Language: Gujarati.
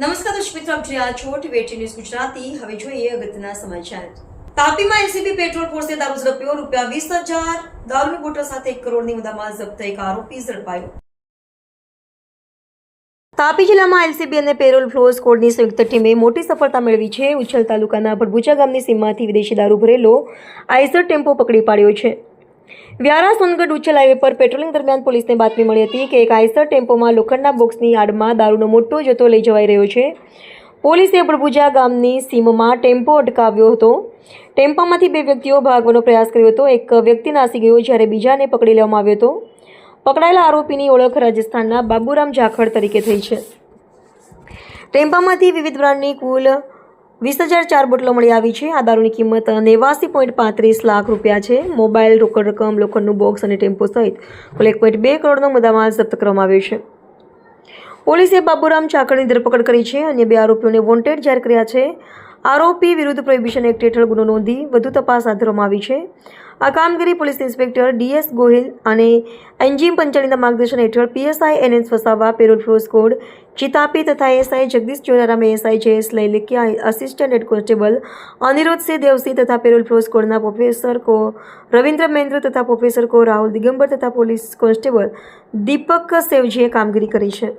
નમસ્કાર દર્શક મિત્રો, આપ જોઈ રહ્યા છો ટીવી ન્યૂઝ ગુજરાતી. હવે જોઈએ અગત્યના સમાચાર. તાપીમાં એલસીબી પેટ્રોલ ફોર્સે દારૂ ઝડપ્યો, રૂપિયા વીસ હજાર. દારૂની બોટલ સાથે એક કરોડની મુદ્દામાં જપ્ત એક આરોપી ઝડપાયો. તાપી જિલ્લામાં એલસીબી અને પેરોલ ફ્લોઝ કોડની સંયુક્ત ટીમે મોટી સફળતા મેળવી છે. ઉછલ તાલુકાના ભરભુજા ગામની સીમમાંથી વિદેશી દારૂ ભરેલો આઈસર ટેમ્પો પકડી પાડ્યો છે. વ્યારા સોનગઢ ઉચ્ચલ હાઈવે પર પેટ્રોલિંગ દરમિયાન પોલીસને બાતમી મળી હતી કે એક આઈસર ટેમ્પોમાં લોખંડના બોક્સની આડમાં દારૂનો મોટો જથ્થો લઈ જવાઈ રહ્યો છે. પોલીસે પ્રભુજા ગામની સીમમાં ટેમ્પો અટકાવ્યો હતો. ટેમ્પામાંથી બે વ્યક્તિઓ ભાગવાનો પ્રયાસ કર્યો હતો. એક વ્યક્તિ નાસી ગયો જ્યારે બીજાને પકડી લેવામાં આવ્યો હતો. પકડાયેલા આરોપીની ઓળખ રાજસ્થાનના બાબુરામ જાખડ તરીકે થઈ છે. ટેમ્પામાંથી વિવિધ બ્રાન્ડની કુલ વીસ હજાર ચાર બોટલો મળી આવી છે. આ દારૂની કિંમત નેવાસી પોઈન્ટ પાંત્રીસ લાખ રૂપિયા છે. મોબાઈલ, રોકડ રકમ, લોખંડનું બોક્સ અને ટેમ્પો સહિત કુલ એક પોઈન્ટ બે કરોડનો મુદ્દામાલ જપ્ત કરવામાં છે. પોલીસે બાબુરામ ચાકરની ધરપકડ કરી છે. અન્ય બે આરોપીઓને વોન્ટેડ જાહેર કર્યા છે. આરોપી વિરુદ્ધ પ્રોહિબિશન એક્ટ હેઠળ ગુનો નોંધી વધુ તપાસ હાથ ધરવામાં આવી છે. આ કામગીરી પોલીસ ઇન્સ્પેક્ટર ડીએસ ગોહિલ અને એન્જીમ પંચાણીના માર્ગદર્શન હેઠળ PSI NS Vasava parole furlough squad ચિતાપી તથા SI Jagdish Joraram SI JS લૈલિકિયા assistant head constable Aniruddhsinh Devsinh તથા પેરોલ ફ્લોસ કોડના પ્રોફેસર કો રવિન્દ્ર મહેન્દ્ર તથા પ્રોફેસર કો રાહુલ દિગંબર તથા પોલીસ કોન્સ્ટેબલ દીપક સેવજીએ કામગીરી કરી છે.